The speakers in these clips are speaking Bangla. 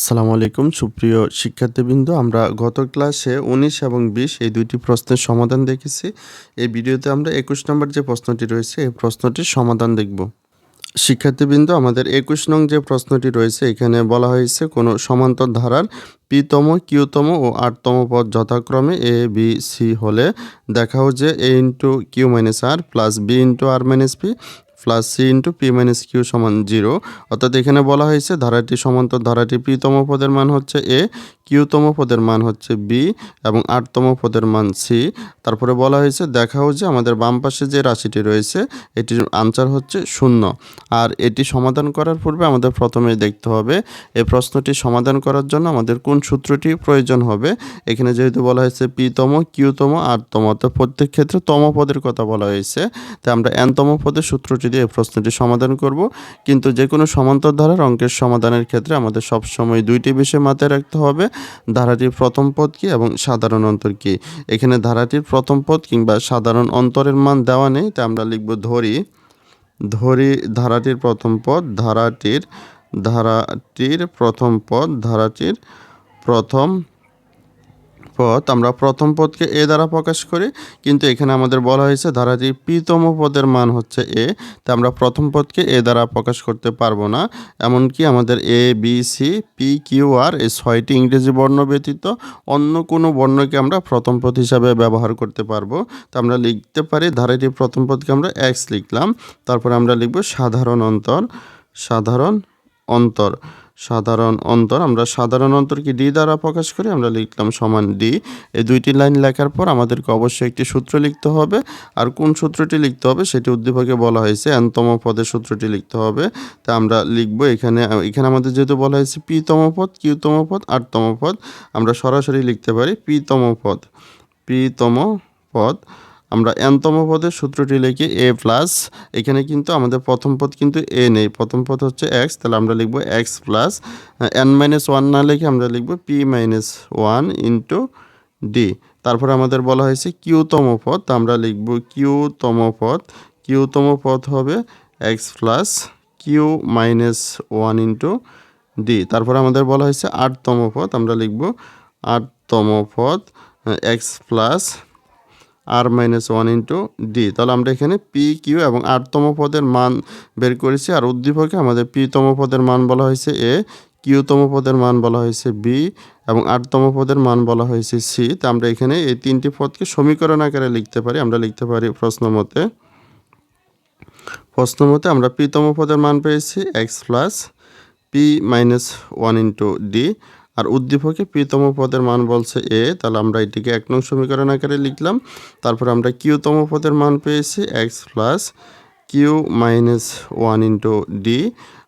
আসসালামু আলাইকুম, সুপ্রিয় শিক্ষার্থীবৃন্দ। আমরা গত ক্লাসে উনিশ এবং বিশ এই দুইটি প্রশ্নের সমাধান দেখেছি। এই ভিডিওতে আমরা একুশ নম্বর যে প্রশ্নটি রয়েছে, এই প্রশ্নটির সমাধান দেখব। শিক্ষার্থীবৃন্দ, আমাদের একুশ নং যে প্রশ্নটি রয়েছে, এখানে বলা হয়েছে কোনো সমান্তর ধারার পিতম কিউতম ও আটতম পদ যথাক্রমে এ, বি, সি হলে দেখাও যে A into Q minus R plus B into R minus P plus C into P minus Q সমান জিরো অর্থাৎ এখানে বলা হয়েছে ধারাটি সমান্তর, ধারাটি প্রীতম পদের মান হচ্ছে এ কিউতম পদের মান হচ্ছে বি এবং আটতম পদের মান সি তারপরে বলা হয়েছে, দেখাও যে আমাদের বাম পাশে যে রাশিটি রয়েছে, এটির আনসার হচ্ছে শূন্য। আর এটি সমাধান করার পূর্বে আমাদের প্রথমে দেখতে হবে, এই প্রশ্নটি সমাধান করার জন্য আমাদের কোন সূত্রটি প্রয়োজন হবে। এখানে যেহেতু বলা হয়েছে পিতম কিউতম আটতম অর্থাৎ প্রত্যেক ক্ষেত্রে তম পদের কথা বলা হয়েছে। তাই আমরা এনতম পদের সূত্রটি দিয়ে এই প্রশ্নটি সমাধান করব। কিন্তু যে কোনো সমান্তর ধারার অঙ্কের সমাধানের ক্ষেত্রে আমাদের সবসময় দুইটি বিষয় মাথায় রাখতে হবে। ধারাটির প্রথম পদ কী এবং সাধারণ অন্তর কী? এখানে ধারাটির প্রথম পদ কিংবা সাধারণ অন্তরের মান দেওয়া নেই, তাই আমরা লিখব ধরি। ধরি ধারাটির প্রথম পদ, ধারাটির ধারাটির প্রথম পদ, ধারাটির প্রথম পদ আমরা প্রথম পদকে এ দ্বারা প্রকাশ করি। কিন্তু এখানে আমাদের বলা হয়েছে, ধারাটির পিতম পদের মান হচ্ছে এ, তা আমরা প্রথম পদকে এ দ্বারা প্রকাশ করতে পারব না। এমনকি আমাদের A, B, C, P, Q, R এই ছয়টি ইংরেজি বর্ণ ব্যতীত অন্য কোনো বর্ণকে আমরা প্রথম পদ হিসাবে ব্যবহার করতে পারব। তা আমরা লিখতে পারি, ধারাটির প্রথম পদকে আমরা এক্স লিখলাম। তারপরে আমরা লিখব সাধারণ অন্তর সাধারণ অন্তর। সাধারণ অন্তর। আমরা সাধারণ অন্তরকে ডি দ্বারা প্রকাশ করি? আমরা লিখলাম সমান ডি। এই দুইটি লাইন লেখার পর আমাদেরকে অবশ্যই একটি সূত্র লিখতে হবে। আর কোন সূত্রটি লিখতে হবে সেটি উদ্দীপকে বলা হয়েছে এনতম পদের সূত্রটি লিখতে হবে। তা আমরা লিখব এখানে এখানে আমাদের যেহেতু বলা হয়েছে পিতম পদ কিউতম পদ আটতম পদ, আমরা সরাসরি লিখতে পারি পিতম পদ। পিতম পদ আমরা এনতম পদের সূত্রটি লিখি এ প্লাস এখানে কিন্তু আমাদের প্রথম পদ কিন্তু এ নেই। প্রথম পদ হচ্ছে এক্স তাহলে আমরা লিখব X plus N minus one না লিখে আমরা লিখব P minus one into D তারপরে আমাদের বলা হয়েছে কিউতম পদ আমরা লিখব কিউতম পদ। কিউতম পদ হবে X plus Q minus one into D তারপরে আমাদের বলা হয়েছে আটতম পদ, আমরা লিখব আটতম পদ X plus R minus one into D তাহলে আমরা এখানে পি কিউ এবং আটতম পদের মান বের করেছি আর উদ্দীপকে আমাদের পিতম পদের মান বলা হয়েছে এ কিউতম পদের মান বলা হয়েছে বি এবং আটতম পদের মান বলা হয়েছে সি তা আমরা এখানে এই তিনটি পদকে সমীকরণ আকারে লিখতে পারি। আমরা লিখতে পারি প্রশ্ন মতে। প্রশ্ন মতে আমরা পিতম পদের মান পেয়েছি X plus P minus one into D আর উদ্দীপকে পিতম পদের মান বলছে এ, তাহলে আমরা এটিকে এক নং সমীকরণ আকারে লিখলাম। তারপর আমরা কিউতম পদের মান পেয়েছি X plus Q minus one into D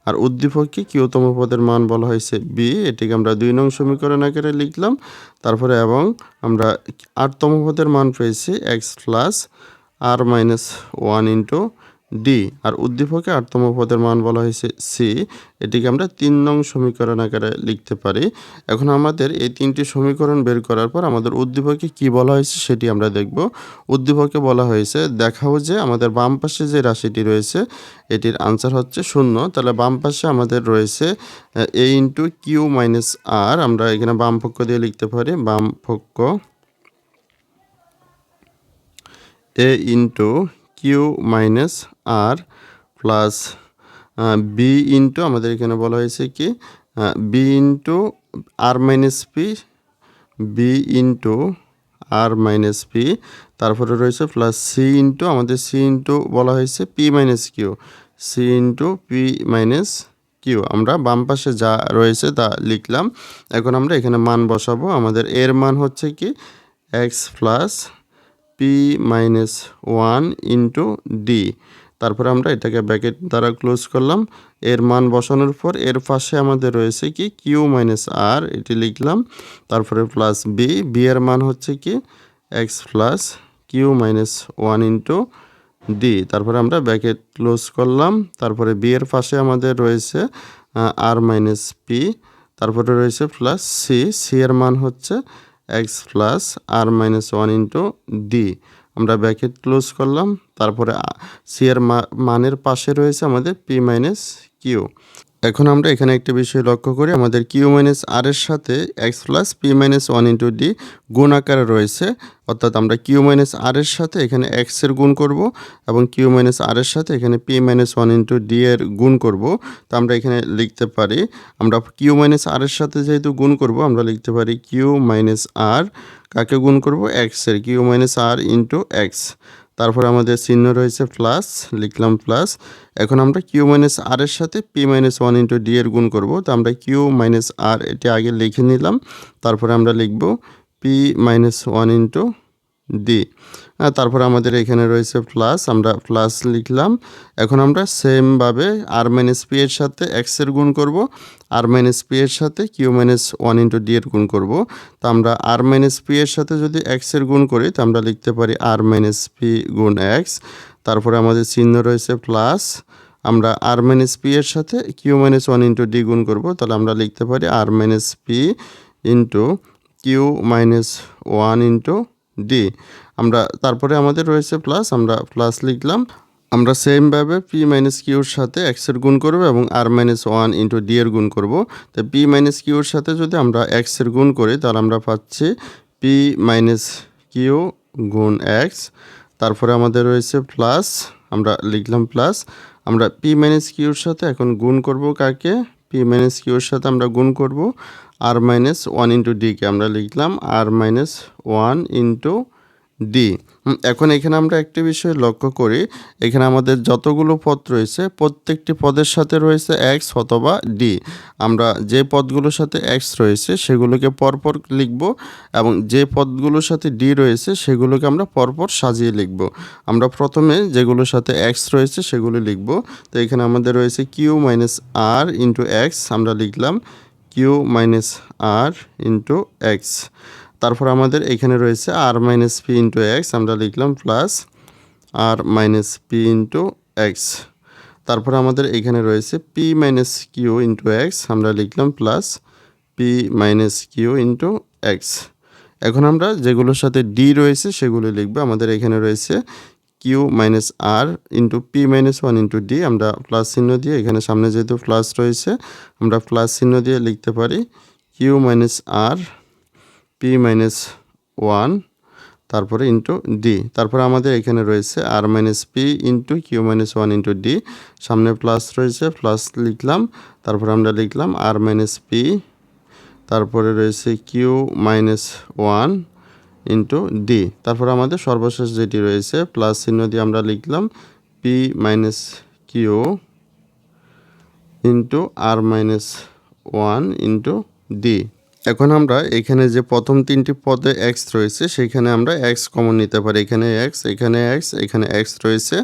আর উদ্দীপককে কিউতম পদের মান বলা হয়েছে বি এটিকে আমরা দুই নং সমীকরণ আকারে লিখলাম। তারপরে এবং আমরা আটতম পদের মান পেয়েছি X plus R minus one into D আর উদ্দীপকে আটতম পদের মান বলা হয়েছে সি এটিকে আমরা তিন নং সমীকরণ আকারে লিখতে পারি। এখন আমাদের এই তিনটি সমীকরণ বের করার পর আমাদের উদ্দীপকে কি বলা হয়েছে সেটি আমরা দেখব। উদ্দীপকে বলা হয়েছে, দেখাও যে আমাদের বাম পাশে যে রাশিটি রয়েছে, এটির আনসার হচ্ছে শূন্য। তাহলে বাম পাশে আমাদের রয়েছে, A into Q minus R আমরা এখানে বাম পক্ষ দিয়ে লিখতে পারি, বাম পক্ষ। A into Q minus R plus B into আমাদের এখানে বলা হয়েছে কি? B into R minus P B into R minus P তারপরে রয়েছে প্লাস সি ইন্টু আমাদের সি ইন্টু বলা হয়েছে P minus Q C into P minus Q আমরা বাম পাশে যা রয়েছে তা লিখলাম। এখন আমরা এখানে মান বসাবো। আমাদের এর মান হচ্ছে কি? X plus P minus one into D তারপরে আমরা এটাকে ব্যাকেট দ্বারা ক্লোজ করলাম। এর মান বসানোর পর এর পাশে আমাদের রয়েছে কি? কিউ মাইনাস আর এটি লিখলাম। তারপরে প্লাস বি বি এর মান হচ্ছে কি? X plus Q minus one into D তারপরে আমরা ব্যাকেট ক্লোজ করলাম। তারপরে বি এর পাশে আমাদের রয়েছে আর মাইনাস পি তারপরে রয়েছে প্লাস সি সি এর মান হচ্ছে X plus R minus one into D আমরা ব্যাকেট ক্লোজ করলাম, তারপরে সি এর মানের পাশে রয়েছে আমাদের পি মাইনাস কিউ এখন আমরা এখানে একটা বিষয় লক্ষ্য করি। আমাদের কিউ মাইনাস আর এর সাথে X plus P minus one into D গুণ আকারে রয়েছে। অর্থাৎ আমরা কিউ মাইনাস আর এর সাথে এখানে এক্সের গুণ করব এবং কিউ মাইনাস আর এর সাথে এখানে P minus one into D এর গুণ করব। তো আমরা এখানে লিখতে পারি, আমরা কিউ মাইনাস আর এর সাথে যেহেতু গুণ করব, আমরা লিখতে পারি কিউ মাইনাস আর কাকে গুণ করব? এক্সের Q minus R into X তারপরে আমাদের চিহ্ন রয়েছে প্লাস লিখলাম প্লাস এখন আমরা কিউ মাইনাস আর এর সাথে P minus one into D এর গুণ করব। তো আমরা কিউ মাইনাস আর এটি আগে লিখে নিলাম। তারপরে আমরা লিখব P minus one into D. তারপর আমাদের এখানে রয়েছে প্লাস আমরা প্লাস লিখলাম। এখন আমরা সেমভাবে আর মাইনাস পি এর সাথে এক্সের গুণ করব। আর মাইনাস পি এর সাথে Q minus one into D এর গুণ করব। তো আমরা আর মাইনাস পি এর সাথে যদি এক্সের গুণ করি, তো আমরা লিখতে পারি আর মাইনাস পি গুণ এক্স তারপরে আমাদের চিহ্ন রয়েছে প্লাস আমরা আর মাইনাস পি এর সাথে Q minus one into D গুণ করব। তাহলে আমরা লিখতে পারি R minus P into Q minus one into D আমরা তারপরে আমাদের রয়েছে প্লাস আমরা প্লাস লিখলাম। আমরা সেমভাবে পি মাইনাস কিউর সাথে এক্সের গুণ করব এবং R minus one into D এর গুণ করব। তো পি মাইনাস কিউর সাথে যদি আমরা এক্সের গুণ করি, তাহলে আমরা পাচ্ছি পি মাইনাস কিউ গুণ এক্স তারপরে আমাদের রয়েছে প্লাস আমরা লিখলাম প্লাস আমরা পি মাইনাস কিউর সাথে এখন গুণ করব কাকে? পি মাইনাস কিউর সাথে আমরা গুণ করব। আর মাইনাস ওয়ান ইন্টু ডিকে আমরা লিখলাম R minus one into D এখন এখানে আমরা একটি বিষয় লক্ষ্য করি, এখানে আমাদের যতগুলো পদ রয়েছে, প্রত্যেকটি পদের সাথে রয়েছে এক্স অথবা ডি আমরা যে পদগুলোর সাথে এক্স রয়েছে, সেগুলোকে পরপর লিখব এবং যে পদগুলোর সাথে ডি রয়েছে, সেগুলোকে আমরা পরপর সাজিয়ে লিখব। আমরা প্রথমে যেগুলোর সাথে এক্স রয়েছে, সেগুলো লিখব। তো এখানে আমাদের রয়েছে Q minus R into X আমরা লিখলাম Q minus R into X তারপর আমাদের এখানে রয়েছে R minus P into X আমরা লিখলাম plus R minus P into X তারপর আমাদের এখানে রয়েছে P minus Q into X আমরা লিখলাম plus P minus Q into X এখন আমরা যেগুলোর সাথে ডি রয়েছে, সেগুলো লিখব। আমাদের এখানে রয়েছে Q minus R into P minus one into D আমরা প্লাস চিহ্ন দিয়ে এখানে সামনে যেহেতু প্লাস রয়েছে, আমরা প্লাস চিহ্ন দিয়ে লিখতে পারি Q minus R P minus one তারপরে ইন্টু ডি তারপরে আমাদের এখানে রয়েছে R minus P into Q minus one into D সামনে প্লাস রয়েছে প্লাস লিখলাম, তারপরে আমরা লিখলাম আর মাইনাস পি তারপরে রয়েছে Q minus one into D তারপর আমাদের সর্বশেষ যেটি রয়েছে, প্লাস চিহ্ন দিয়ে আমরা লিখলাম P minus Q into R minus one into D এখন আমরা এখানে যে প্রথম তিনটি পদে এক্স রয়েছে, সেখানে আমরা এক্স কমন নিতে পারি। এখানে এক্স এখানে এক্স এখানে এক্স রয়েছে।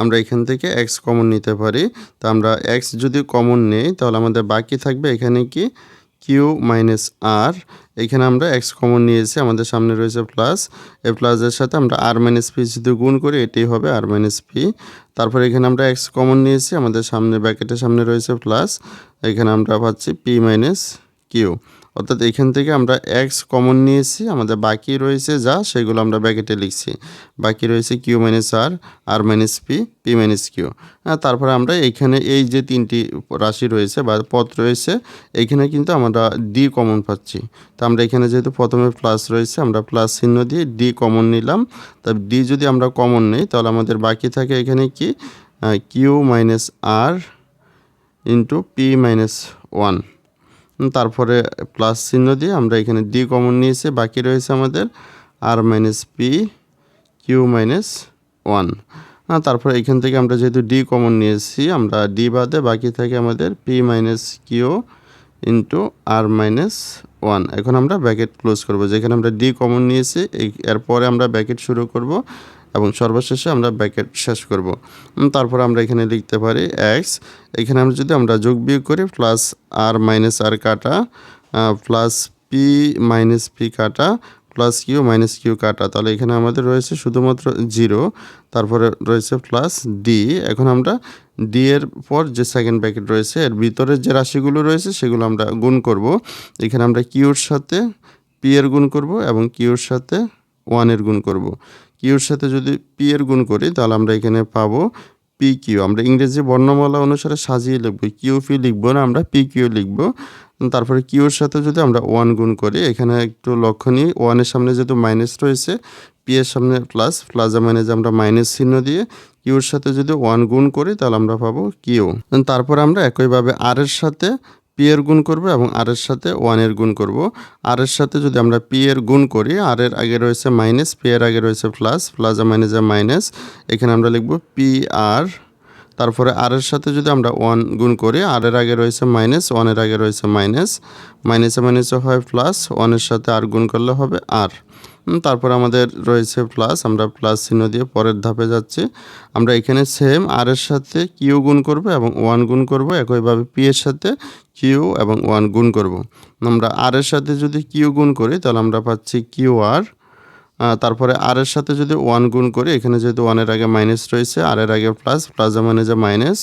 আমরা এখান থেকে এক্স কমন নিতে পারি। তো আমরা এক্স যদি কমন নেই, তাহলে আমাদের বাকি থাকবে এখানে কি? কিউ মাইনাস আর এখানে আমরা এক্স কমন নিয়েছি, আমাদের সামনে রয়েছে প্লাস এ প্লাসের সাথে আমরা আর মাইনাস পি যদি গুণ করি, এটাই হবে আর মাইনাস পি তারপর এখানে আমরা এক্স কমন নিয়েছি, আমাদের সামনে ব্যাকেটের সামনে রয়েছে প্লাস এখানে আমরা পাচ্ছি পি মাইনাস কিউ অর্থাৎ এখান থেকে আমরা এক্স কমন নিয়েছি, আমাদের বাকি রয়েছে যা, সেগুলো আমরা ব্যাকেটে লিখছি। বাকি রয়েছে Q minus R R minus P P minus Q হ্যাঁ তারপরে আমরা এইখানে এই যে তিনটি রাশি রয়েছে বা পথ রয়েছে এইখানে কিন্তু আমরা ডি কমন পাচ্ছি। তো আমরা এখানে যেহেতু প্রথমে প্লাস রয়েছে, আমরা প্লাস চিহ্ন দিয়ে ডি কমন নিলাম। তা ডি যদি আমরা কমন নিই, তাহলে আমাদের বাকি থাকে এখানে কি? Q minus R into P minus one তারপরে প্লাস চিহ্ন দিয়ে আমরা এখানে ডি কমন নিয়েছি, বাকি রয়েছে আমাদের R minus P Q minus one তারপরে এখান থেকে আমরা যেহেতু ডি কমন নিয়েছি, আমরা ডি বাদে বাকি থাকে আমাদের P minus Q into R minus one এখন আমরা ব্যাকেট ক্লোজ করব, যেখানে আমরা ডি কমন নিয়েছি এরপরে আমরা ব্যাকেট শুরু করব এবং সর্বশেষে আমরা ব্যাকেট শেষ করব। তারপর আমরা এখানে লিখতে পারি এক্স এখানে আমরা যদি আমরা যোগ বিয়োগ করি প্লাস আর মাইনাস আর কাটা প্লাস পি মাইনাস পি কাটা প্লাস কিউ মাইনাস কিউ কাটা। তাহলে এখানে আমাদের রয়েছে শুধুমাত্র জিরো তারপরে রয়েছে প্লাস ডি এখন আমরা ডি এর পর যে সেকেন্ড ব্যাকেট রয়েছে, এর ভিতরে যে রাশিগুলো রয়েছে, সেগুলো আমরা গুণ করব। এখানে আমরা কিউর সাথে পি এর গুণ করব এবং কিউর সাথে ওয়ানের গুণ করব। কিউর সাথে যদি পি এর গুণ করি, তাহলে আমরা এখানে পাবো পি কিউ আমরা ইংরেজি বর্ণমালা অনুসারে সাজিয়ে লিখব। কিউ পি লিখব না, আমরা পি কিউ লিখব। তারপরে কিউর সাথে যদি আমরা ওয়ান গুণ করি, এখানে একটু লক্ষ্য নিই। ওয়ানের সামনে যেহেতু মাইনাস রয়েছে পি এর সামনে প্লাস প্লাজা মাইনাস আমরা মাইনাস চিহ্ন দিয়ে কিউর সাথে যদি ওয়ান গুণ করি, তাহলে আমরা পাবো কিউ তারপর আমরা একইভাবে আর এর সাথে পি এর গুণ করব এবং আর এর সাথে ওয়ানের গুণ করব। আর এর সাথে যদি আমরা পি এর গুণ করি আর এর আগে রয়েছে মাইনাস পি এর আগে রয়েছে প্লাস প্লাস মাইনাস মাইনাস এখানে আমরা লিখব পি আর তারপরে আর এর সাথে যদি আমরা ওয়ান গুণ করি আর এর আগে রয়েছে মাইনাস ওয়ানের আগে রয়েছে মাইনাস মাইনাসে মাইনাসে হয় প্লাস ওয়ানের সাথে আর গুণ করলে হবে আর তারপর আমাদের রয়েছে প্লাস আমরা প্লাস চিহ্ন দিয়ে পরের ধাপে যাচ্ছি। আমরা এখানে সেম আর এর সাথে কিউ গুণ করব এবং ওয়ান গুণ করব, একইভাবে পি এর সাথে কিউ এবং ওয়ান গুণ করব। আমরা আর এর সাথে যদি কিউ গুণ করি, তাহলে আমরা পাচ্ছি কিউ আর তারপরে আর এর সাথে যদি ওয়ান গুণ করি, এখানে যেহেতু ওয়ানের আগে মাইনাস রয়েছে আর এর আগে প্লাস প্লাস মানে যে মাইনাস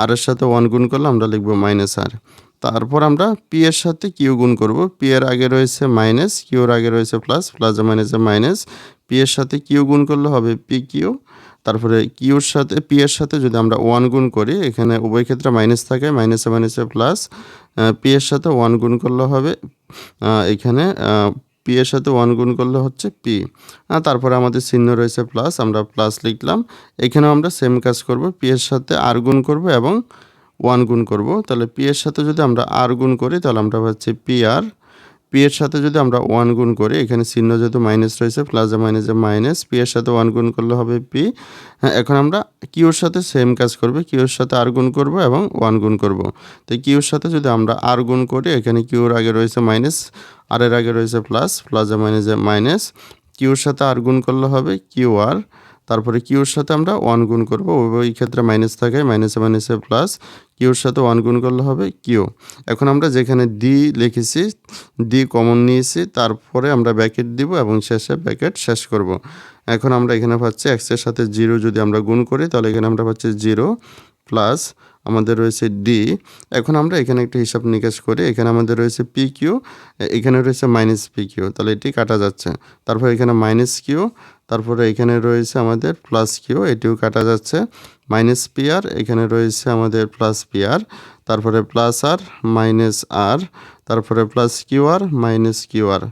আর এর সাথে ওয়ান গুণ করলে আমরা লিখব মাইনাস আর তারপর আমরা পি এর সাথে কিউ গুণ করব। পি এর আগে রয়েছে মাইনাস কিউর আগে রয়েছে প্লাস প্লাস মাইনাসে মাইনাস পি এর সাথে কিউ গুণ করলে হবে পি কিউ তারপরে কিউর সাথে পি এর সাথে যদি আমরা ওয়ান গুণ করি, এখানে উভয় ক্ষেত্রে মাইনাস থাকে মাইনাসে মাইনাসে প্লাস পি এর সাথে ওয়ান গুণ করলে হবে এখানে পি এর সাথে ওয়ান গুণ করলে হচ্ছে পি তারপরে আমাদের চিহ্ন রয়েছে প্লাস আমরা প্লাস লিখলাম। এখানেও আমরা সেম কাজ করব। পি এর সাথে আর গুণ করব এবং ওয়ান গুণ করব, তাহলে পি এর সাথে যদি আমরা আর গুণ করি, তাহলে আমরা পাচ্ছি পি আর। পি এর সাথে যদি আমরা ওয়ান গুণ করি, এখানে চিহ্ন যেহেতু মাইনাস রয়েছে প্লাসে মাইনাসে মাইনাস পি এর সাথে ওয়ান গুণ করলে হবে পি। হ্যাঁ এখন আমরা কিউর সাথে সেম কাজ করব কিউর সাথে আর গুণ করব এবং ওয়ান গুণ করব। তো কিউর সাথে যদি আমরা আর গুণ করি, এখানে কিউর আগে রয়েছে মাইনাস আর এর আগে রয়েছে প্লাস প্লাসে মাইনাসে মাইনাস কিউর সাথে আর গুণ করলে হবে কিউ আর তারপরে কিউর সাথে আমরা ওয়ান গুণ করব। ওই ক্ষেত্রে মাইনাস থাকে মাইনাসে মাইনাসে প্লাস কিউর সাথে ওয়ান গুণ করলে হবে কিউ। এখন আমরা যেখানে ডি লিখেছি ডি কমন নিয়েছি, তারপরে আমরা ব্যাকেট দিব এবং শেষে ব্যাকেট শেষ করব। এখন আমরা এখানে পাচ্ছি এক্সের সাথে জিরো যদি আমরা গুণ করি, তাহলে এখানে আমরা পাচ্ছি জিরো প্লাস আমাদের রয়েছে ডি এখন আমরা এখানে একটা হিসাব নিকাশ করি, এখানে আমাদের রয়েছে পি কিউ এখানে রয়েছে মাইনাস পি কিউ তাহলে এটি কাটা যাচ্ছে। তারপর এখানে মাইনাস কিউ তারপরে এখানে রয়েছে আমাদের প্লাস কিউ এটিও কাটা যাচ্ছে। মাইনাস পি আর এখানে রয়েছে আমাদের প্লাস পি আর তারপরে প্লাস আর মাইনাস আর তারপরে প্লাস কিউ আর মাইনাস কিউ আর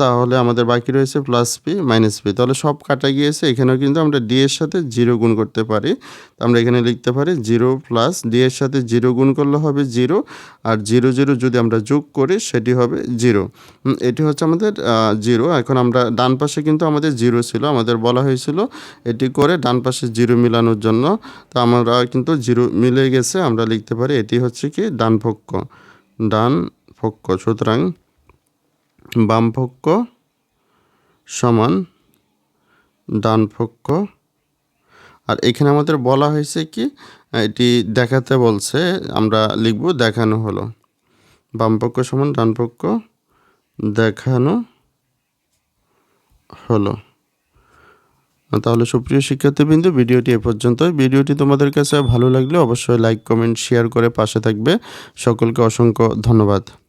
তাহলে আমাদের বাকি রয়েছে প্লাস পি মাইনাস পি তাহলে সব কাটা গিয়েছে, এখানেও কিন্তু আমরা ডি এর সাথে জিরো গুণ করতে পারি। তো আমরা এখানে লিখতে পারি জিরো প্লাস ডি এর সাথে জিরো গুণ করলে হবে জিরো আর জিরো জিরো যদি আমরা যোগ করি সেটি হবে জিরো এটি হচ্ছে আমাদের জিরো এখন আমরা ডান পাশে কিন্তু আমাদের জিরো ছিল, আমাদের বলা হয়েছিল এটি করে ডান পাশে জিরো মিলানোর জন্য। তো আমরা কিন্তু জিরো মিলে গেছে, আমরা লিখতে পারি এটি হচ্ছে কি ডান পক্ষ ডান পক্ষ সুতরাং বামপক্ষ সমান ডান ডানপক্ষ। আর এখানে আমাদের বলা হয়েছে কি, এটি দেখাতে বলছে, আমরা লিখব দেখানো হলো। বামপক্ষ সমান ডান ডানপক্ষ দেখানো হলো। তাহলে সুপ্রিয় শিক্ষার্থীবৃন্দ, ভিডিওটি এ পর্যন্ত ভিডিওটি তোমাদের কাছে ভালো লাগলে অবশ্যই লাইক, কমেন্ট, শেয়ার করে পাশে থাকবে। সকলকে অসংখ্য ধন্যবাদ।